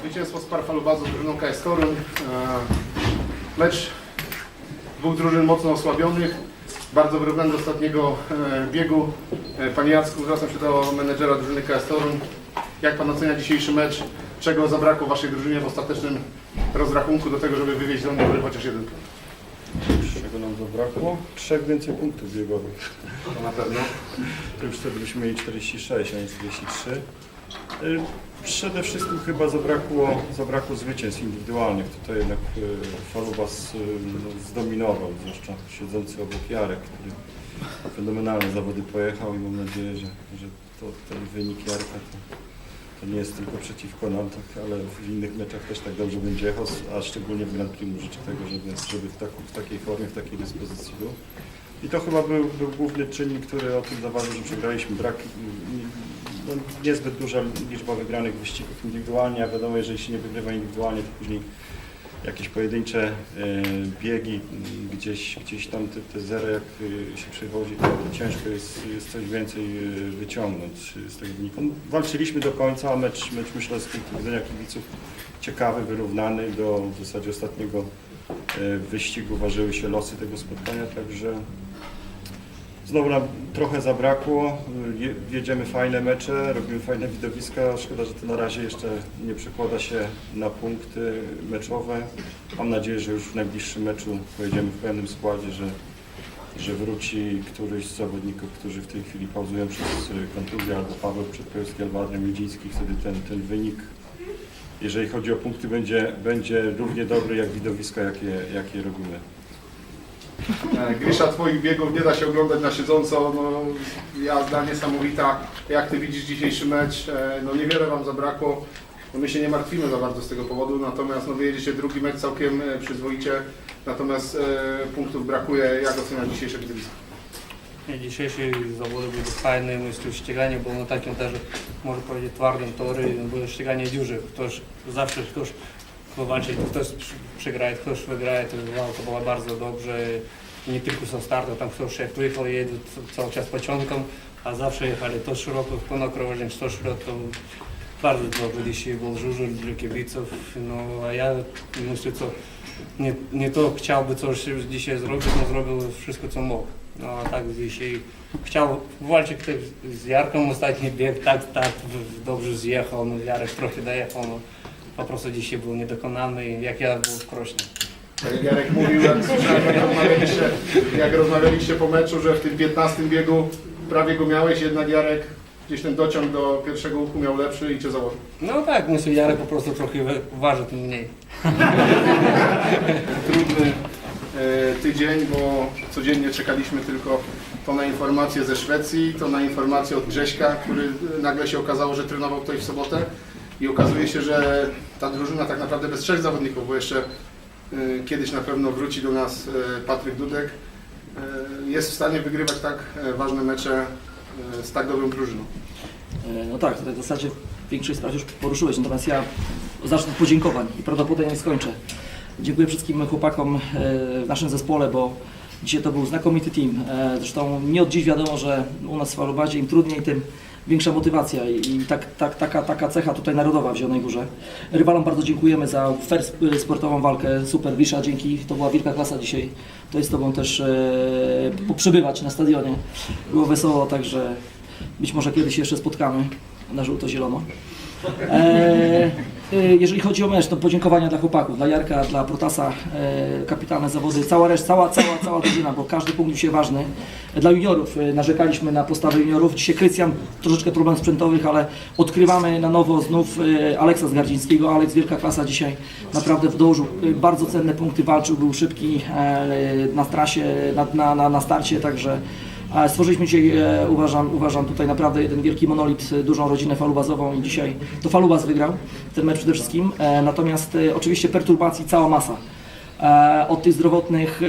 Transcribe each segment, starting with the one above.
Zwycięstwo z Parfalubazu z drużyną KS Toruń. E, Mecz dwóch drużyn mocno osłabionych. Bardzo wyrównany do ostatniego e, biegu. E, Panie Jacku, zwracam się do menedżera drużyny KS Toruń. Jak Pan ocenia dzisiejszy mecz? Czego zabrakło Waszej drużynie w ostatecznym rozrachunku do tego, żeby wywieźć z Londynu chociaż jeden punkt? Czego nam zabrakło? Trzech więcej punktów biegowych. To na pewno. To już wtedy byśmy mieli 46, a nie 43. Y, Przede wszystkim chyba zabrakło, zabrakło zwycięstw indywidualnych. Tutaj jednak y, Falubas y, no, zdominował, zwłaszcza siedzący obok Jarek, który fenomenalne zawody pojechał i mam nadzieję, że, że to, ten wynik Jarka to, to nie jest tylko przeciwko nam, tak, ale w innych meczach też tak dobrze będzie jechał, a szczególnie w Grand Prix życzę tego, żeby, żeby w, taku, w takiej formie, w takiej dyspozycji był. I to chyba był, był główny czynnik, który o tym zaważył, że przegraliśmy. Brak no, niezbyt duża liczba wygranych wyścigów indywidualnie, a wiadomo, jeżeli się nie wygrywa indywidualnie, to później jakieś pojedyncze e, biegi, m, gdzieś, gdzieś tam te, te jak e, się przewodzi, to ciężko jest, jest coś więcej e, wyciągnąć z tego wyniku. No, Walczyliśmy do końca, a mecz, mecz myślę z punktu widzenia kibiców ciekawy, wyrównany. Do w zasadzie ostatniego e, wyścigu ważyły się losy tego spotkania, także Znowu nam trochę zabrakło. Je- Jedziemy fajne mecze, robimy fajne widowiska. Szkoda, że to na razie jeszcze nie przekłada się na punkty meczowe. Mam nadzieję, że już w najbliższym meczu pojedziemy w pełnym składzie, że, że wróci któryś z zawodników, którzy w tej chwili pauzują przez kontuzję, albo Paweł Przedpełski, albo Adrian Miedziński. Wtedy ten, ten wynik, jeżeli chodzi o punkty, będzie, będzie równie dobry jak widowiska, jakie, jakie robimy. E, Grisza, Twoich biegów nie da się oglądać na siedząco. No, jazda niesamowita. Jak Ty widzisz dzisiejszy mecz? E, No niewiele Wam zabrakło. No, my się nie martwimy za bardzo z tego powodu, natomiast no, wyjedziecie drugi mecz całkiem e, przyzwoicie. Natomiast e, punktów brakuje. Jak oceniasz dzisiejsze widowisko? Dzisiejsze zawody były fajne, myślę, ściganie było na takim też, można powiedzieć, twardym tory, było ściganie duże. Ktoś zawsze ktoś walczy, ktoś przegraje, ktoś wygraje, to walka była bardzo dobrze. Nie tylko są startu, tam ktoś jak wyjechał, jedzie cały czas pociągiem, a zawsze jechali to szeroko, ponad krążnik, to szeroko. Bardzo dobrze dzisiaj był żużel dla kibiców, no a ja myślę, co nie, nie to chciałby coś dzisiaj zrobić, no zrobił wszystko co mógł. No a tak dzisiaj chciał walczyć z Jarką ostatni bieg, tak, tak w- dobrze zjechał, no Jarek trochę dojechał, no po prostu dzisiaj był niedokonany, jak ja był w Krośnie. Tak jak Jarek mówił, jak słyszałem, jak rozmawialiście, jak rozmawialiście po meczu, że w tym 15 biegu prawie go miałeś, jednak Jarek gdzieś ten dociąg do pierwszego łuku miał lepszy i Cię założył. No tak, myślę, Jarek po prostu trochę wa- waży tym mniej. trudny e, tydzień, bo codziennie czekaliśmy tylko to na informację ze Szwecji, to na informację od Grześka, który nagle się okazało, że trenował ktoś w sobotę i okazuje się, że ta drużyna tak naprawdę bez trzech zawodników, bo jeszcze e, kiedyś na pewno wróci do nas e, Patryk Dudek, e, jest w stanie wygrywać tak e, ważne mecze e, z tak dobrą drużyną. E, No tak, tutaj w zasadzie większość spraw już poruszyłeś, natomiast ja zacznę od podziękowań i prawdopodobnie skończę. Dziękuję wszystkim chłopakom w naszym zespole, bo dzisiaj to był znakomity team. Zresztą nie od dziś wiadomo, że u nas w Falubazie im trudniej, tym większa motywacja i i tak, tak, taka, taka cecha tutaj narodowa w Zielonej Górze. Rywalom bardzo dziękujemy za fair sp- sportową walkę, super Wisza, dzięki, to była wielka klasa dzisiaj. To jest Tobą też e, poprzebywać na stadionie. Było wesoło, także być może kiedyś jeszcze spotkamy na żółto-zielono. E, jeżeli chodzi o mecz, to podziękowania dla chłopaków, dla Jarka, dla Protasa, e, kapitalne zawody, cała reszta, cała, cała, cała drużyna, bo każdy punkt dzisiaj ważny. Dla juniorów e, narzekaliśmy na postawę juniorów. Dzisiaj Krystian, troszeczkę problem sprzętowych, ale odkrywamy na nowo znów e, Aleksa Zgardzińskiego. Aleks, wielka klasa dzisiaj, naprawdę dołożył e, bardzo cenne punkty, walczył, był szybki e, na trasie, na, na, na, starcie, także Stworzyliśmy dzisiaj, e, uważam, uważam tutaj naprawdę jeden wielki monolit, e, dużą rodzinę falubazową i dzisiaj to Falubaz wygrał ten mecz przede wszystkim. E, natomiast oczywiście perturbacji cała masa. Od tych zdrowotnych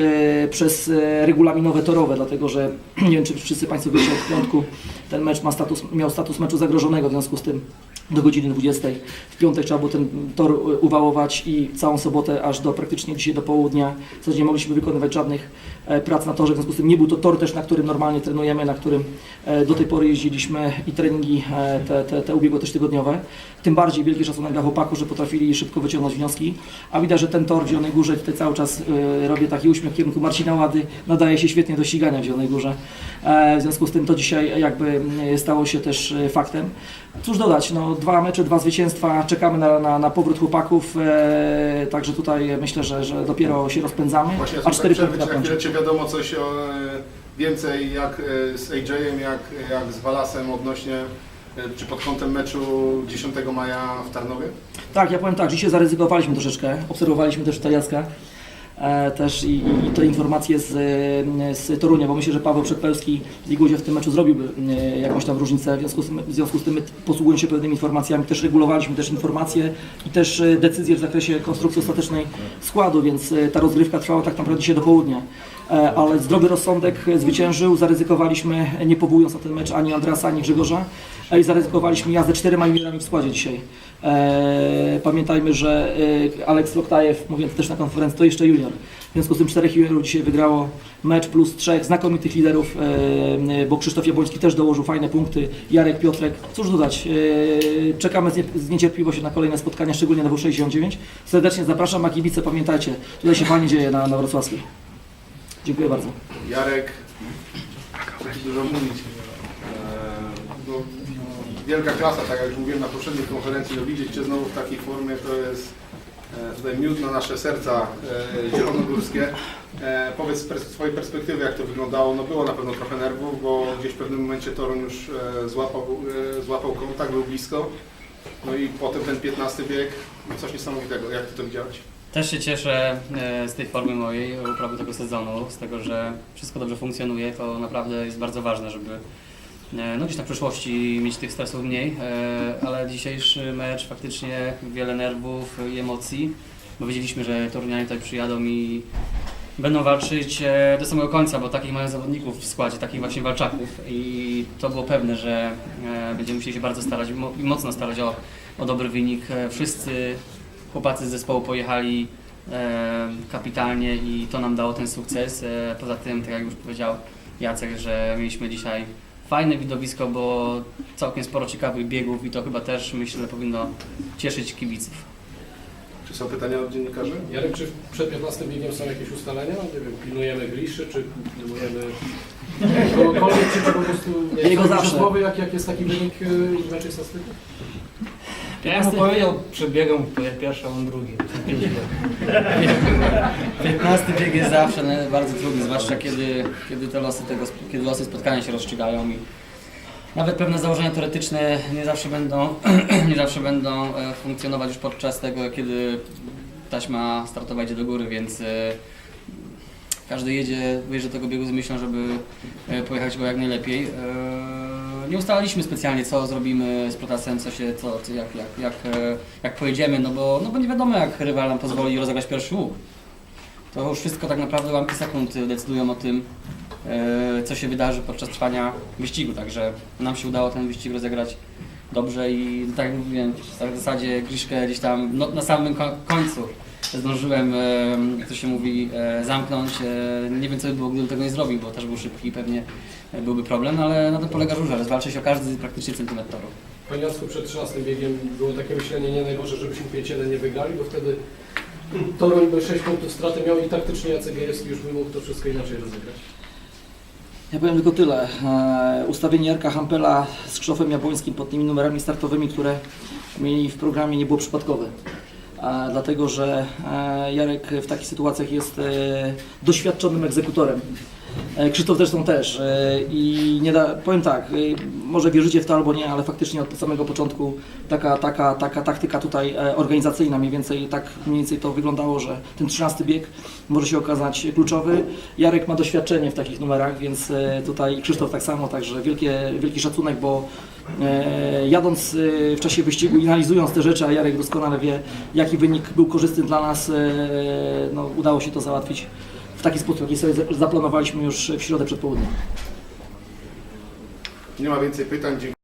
przez regulaminowe torowe, dlatego że nie wiem czy wszyscy Państwo wiecie od piątku ten mecz ma status, miał status meczu zagrożonego, w związku z tym do godziny 20. W piątek trzeba było ten tor uwałować i całą sobotę aż do praktycznie dzisiaj do południa. W zasadzie nie mogliśmy wykonywać żadnych e, prac na torze, w związku z tym nie był to tor też, na którym normalnie trenujemy, na którym e, do tej pory jeździliśmy i treningi e, te, te, te ubiegłe też tygodniowe. Tym bardziej wielki szacunek dla chłopaków, że potrafili szybko wyciągnąć wnioski. A widać, że ten tor w Zielonej Górze, tutaj cały czas robię taki uśmiech w kierunku Marcina Łady, nadaje się świetnie do ścigania w Zielonej Górze. W związku z tym to dzisiaj jakby stało się też faktem. Cóż dodać, no, dwa mecze, dwa zwycięstwa, czekamy na, na, na powrót chłopaków, e, także tutaj myślę, że, że dopiero się rozpędzamy, Właśnie a cztery punkty na czy, wiadomo coś o, e, więcej jak e, z AJ-em, jak, jak z Walasem odnośnie, e, czy pod kątem meczu 10 maja w Tarnowie? Tak, ja powiem tak, dzisiaj zaryzykowaliśmy troszeczkę, obserwowaliśmy też tutaj Jacka, też i, i te informacje z, e, z Torunia, bo myślę, że Paweł Przedpełski z Liguzie w tym meczu zrobiłby e, jakąś tam różnicę, w związku z, tym- w związku z tym my posługując się pewnymi informacjami, też regulowaliśmy też informacje i też e, decyzje w zakresie konstrukcji ostatecznej składu, więc e, ta rozgrywka trwała tak naprawdę dzisiaj do południa. E, Ale zdrowy rozsądek zwyciężył, zaryzykowaliśmy, nie powołując na ten mecz ani Andrasa, ani Grzegorza e, i zaryzykowaliśmy jazdę czterema juniorami w składzie dzisiaj. E, Pamiętajmy, że Aleks Loktajew, mówiąc też na konferencji, to jeszcze junior. W związku z tym czterech juniorów dzisiaj wygrało mecz plus trzech znakomitych liderów, bo Krzysztof Jabłoński też dołożył fajne punkty, Jarek Piotrek. Cóż dodać, czekamy z niecierpliwością na kolejne spotkania, szczególnie na W69. Serdecznie zapraszam, a kibice pamiętajcie, tutaj się fajnie dzieje na, na Wrocławskiej. Dziękuję bardzo. Jarek, dużo mówić. E, no, wielka klasa, tak jak mówiłem na poprzedniej konferencji, no widzieć Cię znowu w takiej formie to jest e, tutaj miód na nasze serca e, zielonogórskie. Powiedz z swojej perspektywy, jak to wyglądało. No było na pewno trochę nerwów, bo gdzieś w pewnym momencie Toruń już złapał, złapał kontakt, był blisko. No i potem ten 15 bieg, no coś niesamowitego. Jak Ty to widziałeś? Też się cieszę e, z tej formy mojej, uprawy tego sezonu, z tego, że wszystko dobrze funkcjonuje. To naprawdę jest bardzo ważne, żeby e, no gdzieś na przyszłości mieć tych stresów mniej, e, ale dzisiejszy mecz faktycznie wiele nerwów i emocji, bo wiedzieliśmy, że Torunianie tutaj przyjadą i będą walczyć do samego końca, bo takich mają zawodników w składzie, takich właśnie walczaków i to było pewne, że będziemy musieli się bardzo starać i mocno starać o, o dobry wynik. Wszyscy chłopacy z zespołu pojechali e, kapitalnie i to nam dało ten sukces. E, poza tym, tak jak już powiedział Jacek, że mieliśmy dzisiaj fajne widowisko, bo całkiem sporo ciekawych biegów i to chyba też myślę powinno cieszyć kibiców. Czy są pytania od dziennikarzy? Jarek, czy przed 15 biegiem są jakieś ustalenia? Nie wiem, pilnujemy gliszy, czy pilnujemy kogokolwiek, czy, po prostu nie Jego zawsze. jak, jak jest taki wynik y, i mecz jest na styku? Ja mu powiedział ja pierwszy, a on drugi. 15 bieg jest zawsze no, bardzo trudny, zwłaszcza kiedy, kiedy te losy tego, kiedy losy spotkania się rozstrzygają i nawet pewne założenia teoretyczne nie zawsze będą, nie zawsze będą e, funkcjonować już podczas tego, kiedy taśma startowa idzie do góry, więc e, każdy jedzie, wyjeżdża do tego biegu z myślą, żeby e, pojechać go jak najlepiej. Nie ustalaliśmy specjalnie, co zrobimy z protasem, co się, co, co jak, jak, jak, e, jak pojedziemy, no bo, no bo nie wiadomo, jak rywal nam pozwoli rozegrać pierwszy łuk. To już wszystko tak naprawdę łamki sekund decydują o tym, e, co się wydarzy podczas trwania wyścigu. Także nam się udało ten wyścig rozegrać dobrze i tak jak mówiłem, w zasadzie Griszkę gdzieś tam no, na samym ko- końcu zdążyłem, e, jak to się mówi, e, zamknąć. E, Nie wiem co by było, gdybym tego nie zrobił, bo też był szybki i pewnie byłby problem, ale na tym polega żużel. Zwalcza się o każdy praktycznie centymetr toru. Panie Jacku, przed 13 biegiem było takie myślenie, nie najgorzej, żebyśmy 5-1 nie wygrali, bo wtedy Toruń by 6 punktów straty miał i taktycznie Jacek Gajewski już by mógł to wszystko inaczej rozegrać. Ja powiem tylko tyle. Ustawienie Jarka Hampela z Krzysztofem Jabłońskim pod tymi numerami startowymi, które mieli w programie nie było przypadkowe. Dlatego, że e, Jarek w takich sytuacjach jest e, doświadczonym egzekutorem. E, Krzysztof zresztą też. I nie da, powiem tak, może wierzycie w to albo nie, ale faktycznie od samego początku taka, taka, taka taktyka tutaj organizacyjna mniej więcej tak mniej więcej to wyglądało, że ten 13 bieg może się okazać kluczowy. Jarek ma doświadczenie w takich numerach, więc tutaj Krzysztof tak samo, także wielkie, wielki szacunek, bo jadąc e, w czasie wyścigu i analizując te rzeczy, a Jarek doskonale wie, jaki wynik był korzystny dla nas, e, no, udało się to załatwić w taki sposób, jaki sobie za- zaplanowaliśmy już w środę przed południem. Nie ma więcej pytań. Dziękuję.